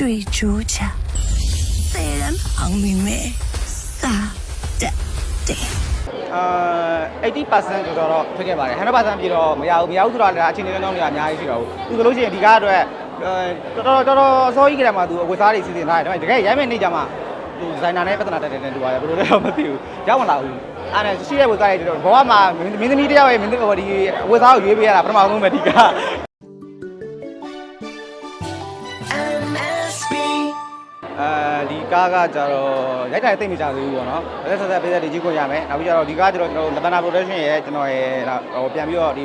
ရွှေကြိုးချသေရန်အောင်မိမဲစာတက်တဲ့အာ80%ကျော်တော့ထွက်ခဲ့ပါတယ်100%ပြည့်တော့မရဘူးမရဘူးဆိုတော့လည်းအချင်းချင်းကောင်းတွေကအများကြီးရှိတော့ဘူးသူဆိုလို့ရှိရင်ဒီကားအတွက်အဲတော်တော်တော်တော်အစောကြီးကတည်းကမှသူအဝတ်စားတွေစီစဉ်ထားတယ်ဒါပေမဲ့တကယ်ရိုက်မဲ့နေကြမှာသူဒီဇိုင်နာနဲ့ပတ်သက်တဲ့တဲ့တူပါတယ်ဘယ်လိုလဲတော့မသိဘူးရောက်မလာဘူးအဲ့ဒါရှိတဲ့ဝတ်စားတွေတော့ဘဝမှာမင်းသမီးတယောက်ရဲ့မင်းသမီးဟိုဒီဝတ်စားကိုရွေးပေးရတာပထမဆုံးပဲဒီကား အဲဒီကားကကြတော့ရိုက်တာတိတ်မကြသေးဘူးပေါ့နော်။ဆက်ဆက်ဆက်ပေးတဲ့ဒီကြီးကိုရမယ်။နောက်ပြီးကြတော့ဒီကားကျတော့ကျွန်တော်လတနာ production ရဲ့ကျွန်တော်ရဲ့ဟိုပြန်ပြီးတော့ဒီ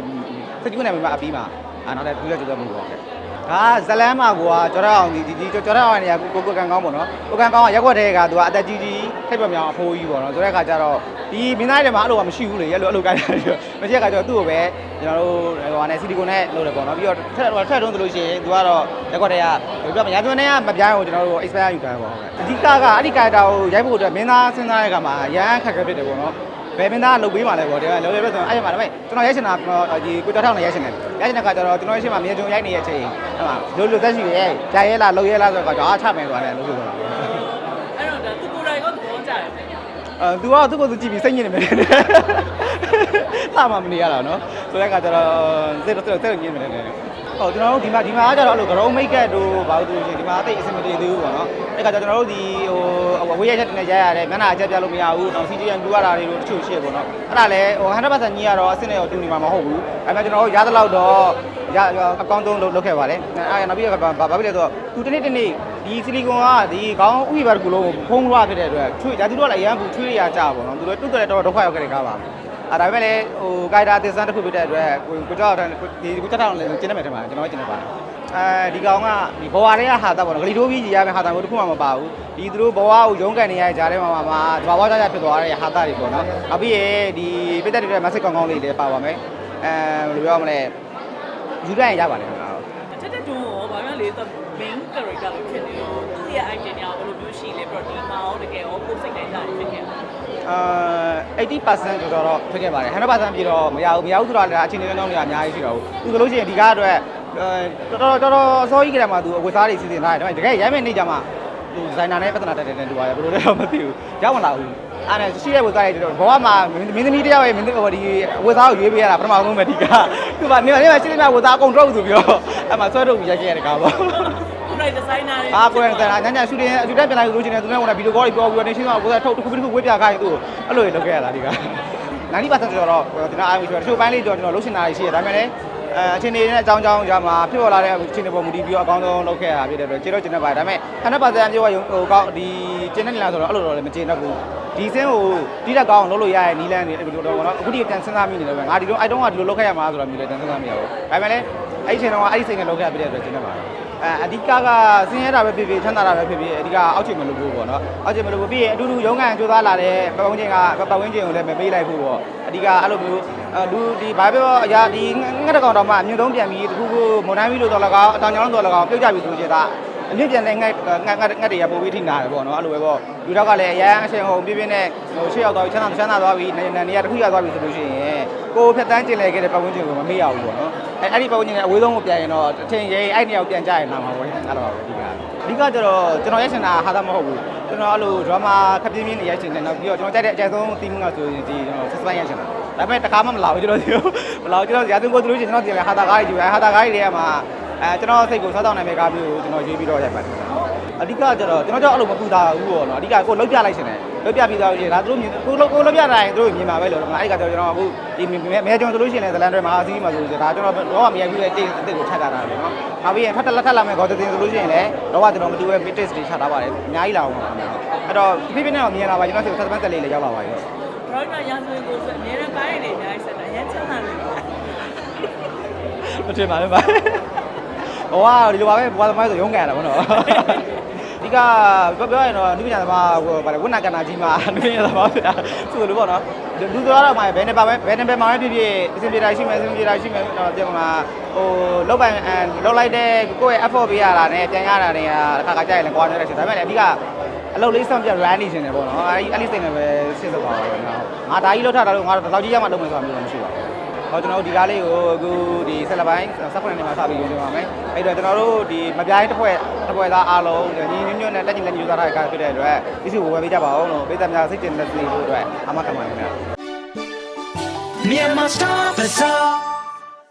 စတူဒီယိုနဲ့မှာအပြီးမှာအာနောက်တဲ့ထူးတဲ့ကြိုးစားမှုပေါ့။ ဒါဇလန်းမှာကွာကျော်ရအောင်ဒီဒီကျော်ရအောင်နေရာကိုကိုကန်ကောင်းပေါ့နော်။ကိုကန်ကောင်းကရက်ွက်တဲ့ကသူကအသက်ကြီးကြီးထိပ်ပမြောင်အဖိုးကြီးပေါ့နော်။ဆိုတဲ့အခါကျတော့ဒီမင်းသားတွေမှာအဲ့လိုကမရှိဘူးလေရက်လိုအဲ့လိုကိုင်းတာပြီးတော့မရှိတဲ့အခါကျတော့သူ့ကိုပဲကျွန်တော်တို့ဟိုဟာနဲ့စီလီကွန်နဲ့လုပ်တယ်ပေါ့နော်။ပြီးတော့ထက်ထက်တုံးသလိုရှိရင်သူကတော့ရက်ွက်တဲ့ကဘယ်ပြောမလဲရာဇဝင်နဲ့ကမပြိုင်းကိုကျွန်တော်တို့ expire ယူထားပါပေါ့။အဓိကကအဲ့ဒီကာတာကိုရိုက်ဖို့အတွက်မင်းသားစဉ်းစားတဲ့အခါမှာရမ်းခက်ခဲဖြစ်တယ်ပေါ့နော်။ ဘယ်မင်းသားလုပ်ပေးမှလဲပေါ့ဒီကလောလောပဲဆိုတော့အဲ့ဒီမှာဒါပေမဲ့ကျွန်တော်ရိုက်ချင်တာကျွန်တော်ဒီကိုတော်ထောက်နဲ့ရိုက်ချင်တယ်ရိုက်ချင်တဲ့ခါကျတော့ကျွန်တော်ရှိမှမြေကျုံရိုက်နေတဲ့အချိန်အဲ့မှာလိုလိုသက်ရှိရဲကြာရဲလားလုံရဲလားဆိုတော့ကတော့အားချမယ်သွားတယ်လို့ပြောတာအဲ့တော့ဒါသူကိုယ်တိုင်ကသဘောကျတယ်အဲသူကသူ့ကိုယ်သူကြည့်ပြီးစိတ်ညစ်နေမယ်လာမှမနေရတာနော်ဆိုတဲ့ခါကျတော့စိတ်တော့စိတ်တော့ညစ်နေတယ် ဟုတ်ကျွန်တော်တို့ဒီမှာဒီမှာကျတော့အဲ့လိုဂရုံးမိတ်ကတ်တို့ဘာလို့ဆိုရင်ဒီမှာအသိအဆင်မပြေသေးဘူးပေါ့နော်အဲ့ခါကျကျွန်တော်တို့ဒီဟိုဝေးရချက်နဲ့ရရရတယ်မျက်နှာအချက်ပြလို့မရဘူးတော့ CGM ပြရတာတွေတို့တချို့ရှိရပေါ့နော်အဲ့ဒါလည်းဟို100%ကြီးရတော့အဆင့်နဲ့တော့တူနေမှာမဟုတ်ဘူးအဲ့မဲ့ကျွန်တော်တို့ရသလောက်တော့ရအကောင့်သုံးလုပ်ခဲ့ပါတယ်အဲ့နောက်ပြီးတော့ဘာဖြစ်လဲဆိုတော့သူတနေ့တနေ့ဒီဆီလီကွန်ကဒီခေါင်းဥပ္ပါဒ်ကူလုံးကိုဖုံးလွှားဖြစ်တဲ့အတွက်ချွေးဒါသူတို့ကလည်းအရန်ဘူးချွေးရကြပါတော့သူတို့တုတ်တယ်တော့ဒုက္ခရောက်ခဲ့တဲ့ကားပါ အဲ့ဒါပေမဲ့လည်းဟိုဂိုင်တာတင်စမ်းတစ်ခုဖြစ်တဲ့အတွက်ကိုကိုကြောက်တဲ့ဒီကိုကြောက်တဲ့လည်းကျင်းနေမယ်ထင်ပါတယ်ကျွန်တော်ကျင်းနေပါတယ်အဲဒီကောင်ကဒီဘဝတွေကဟာတာပေါ့နော်ဂလီတိုးပြီးကြီးရမယ်ဟာတာကိုတခုမှမပါဘူးဒီသူတို့ဘဝကိုရုန်းကန်နေရတဲ့ကြားထဲမှာမှာတဘာဝကြကြဖြစ်သွားတဲ့ဟာတာတွေပေါ့နော်နောက်ပြီးရေဒီပိတ်သက်တွေမက်ဆေ့ကောင်းကောင်းလေးလည်းပါပါမယ်အဲဘယ်လိုပြောမလဲယူရရင်ရပါတယ်ခင်ဗျာအထက်တက်တွန်းရောဘာမှလေသူ main character လို့ဖြစ်နေရောသူရဲ့ idea ညာဘယ်လိုမျိုးရှိလဲပြီးတော့ဒီမှာရောတကယ်ရောကိုယ်စိတ်တိုင်းစားဖြစ်ခဲ့တယ် အာ80%ကျော်တော့ထွက်ခဲ့ပါတယ်100%ပြည့်တော့မရဘူးမရဘူးဆိုတော့လည်းအချင်းချင်းကောင်းတွေကအများကြီးရှိတော့ဘူးသူဆိုလို့ရှိရင်ဒီကားအတွက်အဲတော်တော်တော်တော်အစောကြီးကတည်းကမှသူအဝတ်စားတွေစီစဉ်ထားတယ်ဒါပေမဲ့တကယ်ရိုက်မဲ့နေကြမှာသူဒီဇိုင်နာနဲ့ပတ်သက်တဲ့တဲ့တူပါတယ်ဘယ်လိုလဲတော့မသိဘူးရောက်မလာဘူးအဲ့ဒါရှိတဲ့ဝတ်စားတွေတော့ဘဝမှာမင်းသမီးတယောက်ရဲ့မင်းသမီးဟိုဒီဝတ်စားကိုရွေးပေးရတာပထမဆုံးပဲဒီကားသူကနေနေမှာရှိနေမှာဝတ်စားအကုန်ထုတ်ဆိုပြီးတော့အဲ့မှာဆွဲထုတ်ပြီးရိုက်ခဲ့ရတဲ့ကားပေါ့ကိုယ်တိုင် ဒီဇိုင်နာတွေအာကိုယ်တိုင်ကညညရှူတင်အရှူတက်ပြန်လာလို့ချင်းတယ်သူနဲ့ဟိုဗီဒီယိုကောတွေပြောပြီးတော့နေရှင်းတော့ကိုယ်ကထုတ်တစ်ခုတစ်ခုဝေးပြခိုင်းသူ့အဲ့လိုလုပ်ခဲ့ရတာဒီက90%ကျော်တော့ဒီကအားမရှိတော့တချို့ပိုင်းလေးတော့ကျွန်တော်လှုပ်ရှင်တာရှိရဒါပေမဲ့လည်းအဲအချင်းနေနဲ့အကြောင်းကြောင်းကြမှာဖြစ်ပေါ်လာတဲ့အချင်းတွေပေါ်မူတည်ပြီးတော့အကောင်းဆုံးလုပ်ခဲ့ရတာဖြစ်တဲ့အတွက်ကျေတော့ကျင်းနေပါတယ်ဒါပေမဲ့100%ပြောရဟိုကောင်းဒီကျင်းနေလားဆိုတော့အဲ့လိုတော့လည်းမကျင်းတတ်ဘူးဒီစင်းကိုတိတက်ကောင်းလုပ်လို့ရရဲ့နီလန်းနေဒီလိုတော့နော်အခုဒီကန်စဉ်းစားမိနေတယ်ပဲငါဒီလိုအိုက်တုံးကဒီလိုလုပ်ခဲ့ရမှာဆိုတော့မျိုးလည်းကန်စဉ်းစားမိရဘူးဒါပေမဲ့လည်း အဲ့ဒီချိန်တော့အဲ့ဒီစိတ်နဲ့လုပ်ခဲ့ရဖြစ်တဲ့အတွက်ကျင်းနေပါတယ်အဲအဓိကကဆင်းရဲတာပဲဖြစ်ဖြစ်ချမ်းသာတာပဲဖြစ်ဖြစ်အဓိကအောက်ချိန်မလုပ်ဘူးပေါ့နော်အောက်ချိန်မလုပ်ဘူးပြီးရင်အတူတူရုံးကန်ကြိုးစားလာတဲ့ပတ်ဝန်းကျင်ကပတ်ဝန်းကျင်ကိုလည်းမပေးလိုက်ဘူးပေါ့အဓိကအဲ့လိုမျိုးအဲလူဒီဘာပြောအရာဒီငှက်တကောင်တော့မှအမြင့်ဆုံးပြန်ပြီးတခုခုမွန်တိုင်းပြီးလို့တော့လကောက်အတောင်ကျောင်းတော့လကောက်ပြုတ်ကြပြီဆိုလို့ရှိရင်ဒါအမြင့်ပြန်တဲ့ငှက်ငှက်ငှက်ငှက်တွေကပို့ပြီးထိနာတယ်ပေါ့နော်အဲ့လိုပဲပေါ့လူတော့ကလည်းအရန်အရှင်ဟုံပြင်းပြင်းနဲ့ဟိုရှေ့ရောက်သွားပြီးချမ်းသာချမ်းသာသွားပြီးနေနေရတစ်ခုရောက်သွားပြီဆိုလို့ရှိရင် ကိုယ်ဖြတ်တန်းကျင်လည်ခဲ့တဲ့ပတ်ဝန်းကျင်ကိုမမေ့ရဘူးပေါ့နော်အဲအဲ့ဒီပတ်ဝန်းကျင်ကအဝေးဆုံးကိုပြန်ရင်တော့အထင်ကြီးအဲ့နေရာကိုပြန်ကြရင်လာမှာပေါ့အဲ့လိုပါပဲအဓိကအဓိကကျတော့ကျွန်တော်ရိုက်ရှင်တာဟာသာမဟုတ်ဘူးကျွန်တော်အဲ့လို drama ခပ်ပြင်းပြင်းနေရိုက်ရှင်တယ်နောက်ပြီးတော့ကျွန်တော်ကြိုက်တဲ့အကြိုက်ဆုံး theme ကဆိုရင်ဒီကျွန်တော် suspense ရိုက်ရှင်တာဒါပေမဲ့တခါမှမလာဘူးကျွန်တော်ဒီမလာဘူးကျွန်တော်ရာသင်းကိုသူလို့ရှိရင်ကျွန်တော်ဒီဟာသာကားကြီးဒီဟာသာကားကြီးတွေကမှအဲကျွန်တော်စိတ်ကိုစားတောင်းနိုင်မဲ့ကားမျိုးကိုကျွန်တော်ရွေးပြီးတော့ရိုက်ပါတယ် အဓိကကျတော့ကျွန်တော်ကြောက်အဲ့လိုမပူတာဘူးပေါ့နော်အဓိကကိုလှုပ်ပြလိုက်ရှင်တယ်လှုပ်ပြပြီးသားလို့ရှိရင်ဒါသူတို့မြင်ကိုလှုပ်ကိုလှုပ်ပြတိုင်းသူတို့မြင်မှာပဲလို့အဲ့ဒီကကျတော့ကျွန်တော်အခုဒီမဲကျွန်တော်ဆိုလို့ရှိရင်လည်းဇလန်တွေမှာအစည်းမှာဆိုလို့ဒါကျွန်တော်တော့မရိုက်ဘူးလေတိတ်အစ်စ်ကိုထပ်တာတာပဲနော်နောက်ပြီးရင်ထပ်တက်လက်ထပ်လာမဲ့ခေါ်တဲ့တင်ဆိုလို့ရှိရင်လည်းတော့ကျွန်တော်မတူရဲ့ mid test တွေချထားပါတယ်အများကြီးလာအောင်ပါအဲ့တော့ဖိဖိနဲ့တော့မြင်လာပါကျွန်တော်စီဆက်စပန်တက်လေးလည်းရောက်လာပါပြီဘရော့ကရာဇဝင်ကိုဆိုအများနဲ့ပိုင်းနေအများကြီးဆက်တာရမ်းချမ်းသာတယ်မထင်ပါနဲ့ပါဟိုကဒီလိုပါပဲဘွားသမားဆိုရုံးကန်ရတာဗောနော်ဒီ ကပြောပြောရင်တော့လူပညာသမားဟိုဗါလဲဝိနကနာကြီးမှာလူပညာသမားဖြစ်တာဆိုလိုပေါ့နော်လူဆိုတော့မှဘယ်နေပါပဲဘယ်နေပဲမှာဖြစ်ဖြစ်အဆင်ပြေတာရှိမယ်အဆင်ပြေတာရှိမယ်တော့ပြန်မှာဟိုလောက်ပိုင်အဲလောက်လိုက်တဲ့ကိုယ့်ရဲ့ effort ပေးရတာနဲ့ပြန်ရတာတွေကတစ်ခါခါကြာရင်လည်းကွာနေတယ်ဆိုဒါပေမဲ့လည်းအဓိကအလုပ်လေးဆောင်ပြ run နေနေတယ်ပေါ့နော်အဲဒီအဲ့ဒီစိတ်နဲ့ပဲစစ်စပ်သွားပါတော့ငါဒါကြီးလောက်ထတာလို့ငါတော့ဒီလောက်ကြီးရမှလုပ်မယ်ဆိုတာမျိုးမရှိပါဘူး ဟောကျွန်တော်တို့ဒီကားလေးကိုအခုဒီဆက်လက်ပိုင်းစက်ဖွင့်နေမှာစပြီးရုံးနေပါမယ်အဲ့တော့ကျွန်တော်တို့ဒီမပြိုင်းတစ်ဖွဲ့တစ်ဖွဲ့သားအားလုံးညီညွတ်ညွတ်နဲ့တက်ညီလက်ညီယူသားတဲ့ကားဖြစ်တဲ့အတွက်ဒီစုကိုဝယ်ပေးကြပါအောင်လို့ပေးသက်များစိတ်ကျဉ်သက်နေလို့အတွက်အမခံပါနေခင်ဗျာ Myanmar Star Bazaar